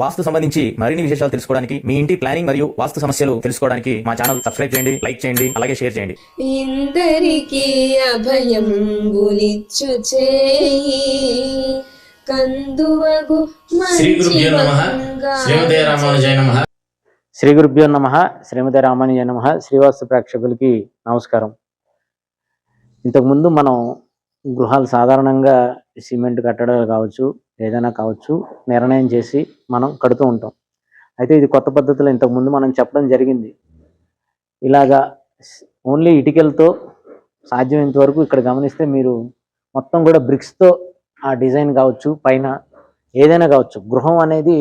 వాస్తు సంబంధించి మరిన్ని విశేషాలు తెలుసుకోవడానికి మీ ఇంటి ప్లానింగ్ మరియు వాస్తు సమస్యలు తెలుసుకోవడానికి మా ఛానల్ సబ్స్క్రైబ్ చేయండి లైక్ చేయండి అలాగే షేర్ చేయండి. ఇందరికీ అభయం బులిచ్చు చేయి. కందువగు శ్రీ గురుభ్యో నమ. శ్రీమతే రామానుజాయ నమ. శ్రీ గురుభ్యో నమ. శ్రీమతి రామానుజయ నమ. శ్రీవాస్తు ప్రేక్షకులకి నమస్కారం. ఇంతకుముందు మనం గృహాలు సాధారణంగా సిమెంట్ కట్టడాలు కావచ్చు ఏదైనా కావచ్చు నిర్ణయం చేసి మనం కడుతూ ఉంటాం. అయితే ఇది కొత్త పద్ధతిలో. ఇంతకుముందు మనం చెప్పడం జరిగింది. ఇలాగా ఓన్లీ ఇటుకలతో సాధ్యమైనంత వరకు ఇక్కడ గమనిస్తే మీరు మొత్తం కూడా బ్రిక్స్తో ఆ డిజైన్ కావచ్చు పైన ఏదైనా కావచ్చు గృహం అనేది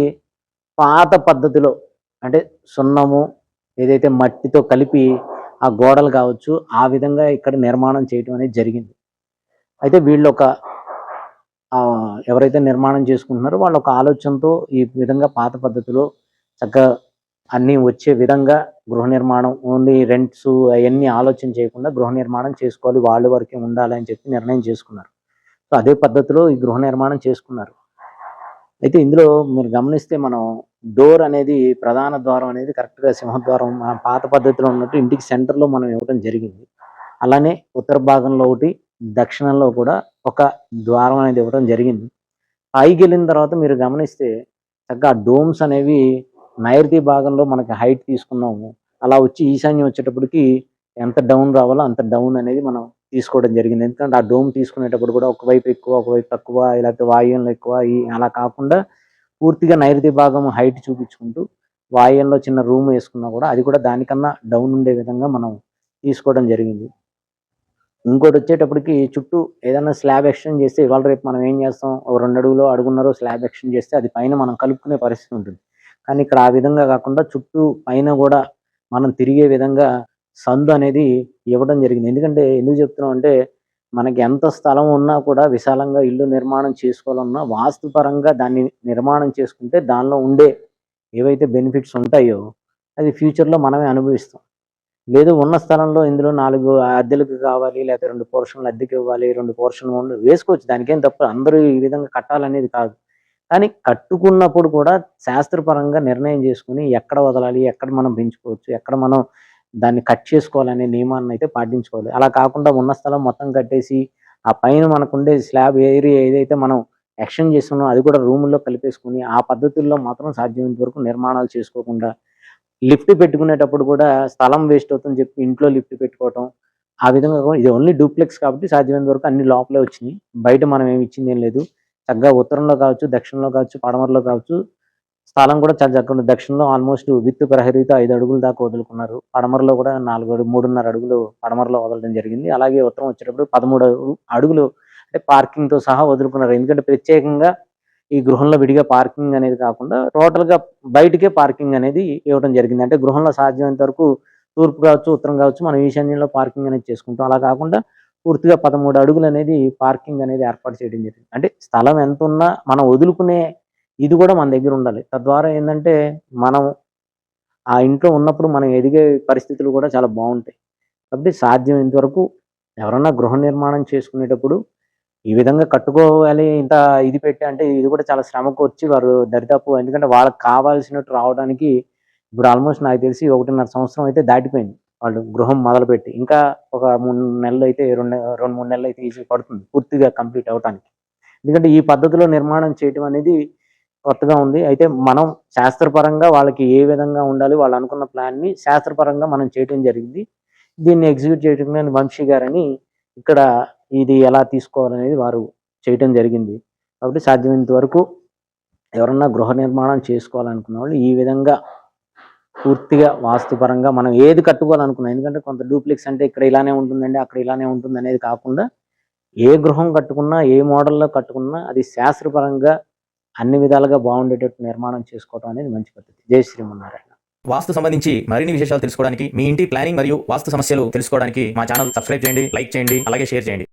పాత పద్ధతిలో అంటే సున్నము ఏదైతే మట్టితో కలిపి ఆ గోడలు కావచ్చు ఆ విధంగా ఇక్కడ నిర్మాణం చేయటం అనేది జరిగింది. అయితే వీళ్ళు ఒక ఎవరైతే నిర్మాణం చేసుకుంటున్నారో వాళ్ళ ఒక ఆలోచనతో ఈ విధంగా పాత పద్ధతిలో చక్కగా అన్నీ వచ్చే విధంగా గృహ నిర్మాణం ఓన్లీ రెంట్స్ అవన్నీ ఆలోచన చేయకుండా గృహ నిర్మాణం చేసుకోవాలి వాళ్ళ వరకే ఉండాలి అని చెప్పి నిర్ణయం చేసుకున్నారు. సో అదే పద్ధతిలో ఈ గృహ నిర్మాణం చేసుకున్నారు. అయితే ఇందులో మీరు గమనిస్తే మనం డోర్ అనేది ప్రధాన ద్వారం అనేది కరెక్ట్గా సింహద్వారం మన పాత పద్ధతిలో ఉన్నట్టు ఇంటికి సెంటర్లో మనం ఇవ్వడం జరిగింది. అలానే ఉత్తర భాగంలో ఒకటి దక్షిణంలో కూడా ఒక ద్వారం అనేది ఇవ్వడం జరిగింది. పైకి వెళ్ళిన తర్వాత మీరు గమనిస్తే చక్కగా డోమ్స్ అనేవి నైరుతి భాగంలో మనకి హైట్ తీసుకున్నాము. అలా వచ్చి ఈశాన్యం వచ్చేటప్పటికి ఎంత డౌన్ రావాలో అంత డౌన్ అనేది మనం తీసుకోవడం జరిగింది. ఎందుకంటే ఆ డోమ్ తీసుకునేటప్పుడు కూడా ఒకవైపు ఎక్కువ ఒకవైపు తక్కువ లేకపోతే వాయువులు ఎక్కువ ఈ అలా కాకుండా పూర్తిగా నైరుతి భాగం హైట్ చూపించుకుంటూ వాయువులో చిన్న రూమ్ వేసుకున్నా కూడా అది కూడా దానికన్నా డౌన్ ఉండే విధంగా మనం తీసుకోవడం జరిగింది. ఇంకోటి వచ్చేటప్పటికి చుట్టూ ఏదైనా స్లాబ్ ఎక్స్టెండ్ చేస్తే ఇవాళ రేపు మనం ఏం చేస్తాం? ఓ రెండు అడుగులో అడుగున్నరో స్లాబ్ ఎక్స్టెండ్ చేస్తే అది పైన మనం కలుపుకునే పరిస్థితి ఉంటుంది. కానీ ఇక్కడ ఆ విధంగా కాకుండా చుట్టూ పైన కూడా మనం తిరిగే విధంగా సందు అనేది ఇవ్వడం జరిగింది. ఎందుకంటే ఎందుకు చెప్తున్నాం అంటే మనకి ఎంత స్థలం ఉన్నా కూడా విశాలంగా ఇల్లు నిర్మాణం చేసుకోవాలన్నా వాస్తుపరంగా దాన్ని నిర్మాణం చేసుకుంటే దానిలో ఉండే ఏవైతే బెనిఫిట్స్ ఉంటాయో అది ఫ్యూచర్లో మనమే అనుభవిస్తాం. లేదు ఉన్న స్థలంలో ఇందులో నాలుగు అద్దెలకు కావాలి లేకపోతే రెండు పోర్షన్లు అద్దెకి ఇవ్వాలి రెండు పోర్షన్లు వేసుకోవచ్చు. దానికేం తప్ప అందరూ ఈ విధంగా కట్టాలనేది కాదు. కానీ కట్టుకున్నప్పుడు కూడా శాస్త్రపరంగా నిర్ణయం చేసుకుని ఎక్కడ వదలాలి ఎక్కడ మనం పెంచుకోవచ్చు ఎక్కడ మనం దాన్ని కట్ చేసుకోవాలనే నియమాన్ని అయితే పాటించుకోవాలి. అలా కాకుండా ఉన్న స్థలం మొత్తం కట్టేసి ఆ పైన మనకుండే స్లాబ్ ఏరియా ఏదైతే మనం ఎక్స్టెండ్ చేస్తున్నామో అది కూడా రూముల్లో కలిపేసుకుని ఆ పద్ధతుల్లో మాత్రం సాధ్యమైనంత వరకు నిర్మాణాలు చేసుకోకుండా లిఫ్ట్ పెట్టుకునేటప్పుడు కూడా స్థలం వేస్ట్ అవుతుందని చెప్పి ఇంట్లో లిఫ్ట్ పెట్టుకోవటం ఆ విధంగా ఇది ఓన్లీ డూప్లెక్స్ కాబట్టి సాధ్యమైనంత వరకు అన్ని లోపలే వచ్చినాయి. బయట మనం ఏమి ఇచ్చింది ఏం లేదు. చక్కగా ఉత్తరంలో కావచ్చు దక్షిణంలో కావచ్చు పడమరలో కావచ్చు స్థలం కూడా చాలా చక్కగా దక్షిణంలో ఆల్మోస్ట్ విత్ ప్రహరీతో ఐదు అడుగుల దాకా వదులుకున్నారు. పడమరలో కూడా నాలుగు అడుగు మూడున్నర అడుగులు పడమరలో వదలడం జరిగింది. అలాగే ఉత్తరం వచ్చేటప్పుడు పదమూడు అడుగులు అంటే పార్కింగ్తో తో సహా వదులుకున్నారు. ఎందుకంటే ప్రత్యేకంగా ఈ గృహంలో విడిగా పార్కింగ్ అనేది కాకుండా టోటల్గా బయటకే పార్కింగ్ అనేది ఇవ్వడం జరిగింది. అంటే గృహంలో సాధ్యమైనంత వరకు తూర్పు కావచ్చు ఉత్తరం కావచ్చు మనం ఈశాన్యంలో పార్కింగ్ అనేది చేసుకుంటాం. అలా కాకుండా పూర్తిగా పదమూడు అడుగులు అనేది పార్కింగ్ అనేది ఏర్పాటు చేయడం జరిగింది. అంటే స్థలం ఎంత ఉన్నా మనం వదులుకునే ఇది కూడా మన దగ్గర ఉండాలి. తద్వారా ఏంటంటే మనం ఆ ఇంట్లో ఉన్నప్పుడు మనం ఎదిగే పరిస్థితులు కూడా చాలా బాగుంటాయి. కాబట్టి సాధ్యమైనంత వరకు ఎవరన్నా గృహ నిర్మాణం చేసుకునేటప్పుడు ఈ విధంగా కట్టుకోవాలి ఇంత ఇది పెట్టి అంటే ఇది కూడా చాలా శ్రమకు వచ్చి వారు దరిదాపు ఎందుకంటే వాళ్ళకి కావాల్సినట్టు రావడానికి ఇప్పుడు ఆల్మోస్ట్ నాకు తెలిసి ఒకటిన్నర సంవత్సరం అయితే దాటిపోయింది. వాళ్ళు గృహం మొదలుపెట్టి ఇంకా ఒక మూడు నెలలు అయితే రెండు రెండు మూడు నెలలు అయితే ఈజీ పడుతుంది పూర్తిగా కంప్లీట్ అవడానికి ఎందుకంటే ఈ పద్ధతిలో నిర్మాణం చేయటం అనేది కొత్తగా ఉంది. అయితే మనం శాస్త్రపరంగా వాళ్ళకి ఏ విధంగా ఉండాలి వాళ్ళు అనుకున్న ప్లాన్ని శాస్త్రపరంగా మనం చేయటం జరిగింది. దీన్ని ఎగ్జిక్యూట్ చేయడం వంశీ గారని ఇక్కడ ఇది ఎలా తీసుకోవాలనేది వారు చేయటం జరిగింది. కాబట్టి సాధ్యమైనంత వరకు ఎవరన్నా గృహ నిర్మాణం చేసుకోవాలనుకున్న వాళ్ళు ఈ విధంగా పూర్తిగా వాస్తుపరంగా మనం ఏది కట్టుకోవాలనుకున్నాం ఎందుకంటే కొంత డూప్లెక్స్ అంటే ఇక్కడ ఇలానే ఉంటుందండి అక్కడ ఇలానే ఉంటుంది అనేది కాకుండా ఏ గృహం కట్టుకున్నా ఏ మోడల్లో కట్టుకున్నా అది శాస్త్రపరంగా అన్ని విధాలుగా బాగుండేటట్టు నిర్మాణం చేసుకోవడం అనేది మంచి పద్ధతి. జై శ్రీమన్నారాయణ. వాస్తు సంబంధించి మరిన్ని విశేషాలు తెలుసుకోవడానికి మీ ఇంటి ప్లానింగ్ మరియు వాస్తు సమస్యలు తెలుసుకోవడానికి మా ఛానల్ సబ్స్క్రైబ్ చేయండి లైక్ చేయండి అలాగే షేర్ చేయండి.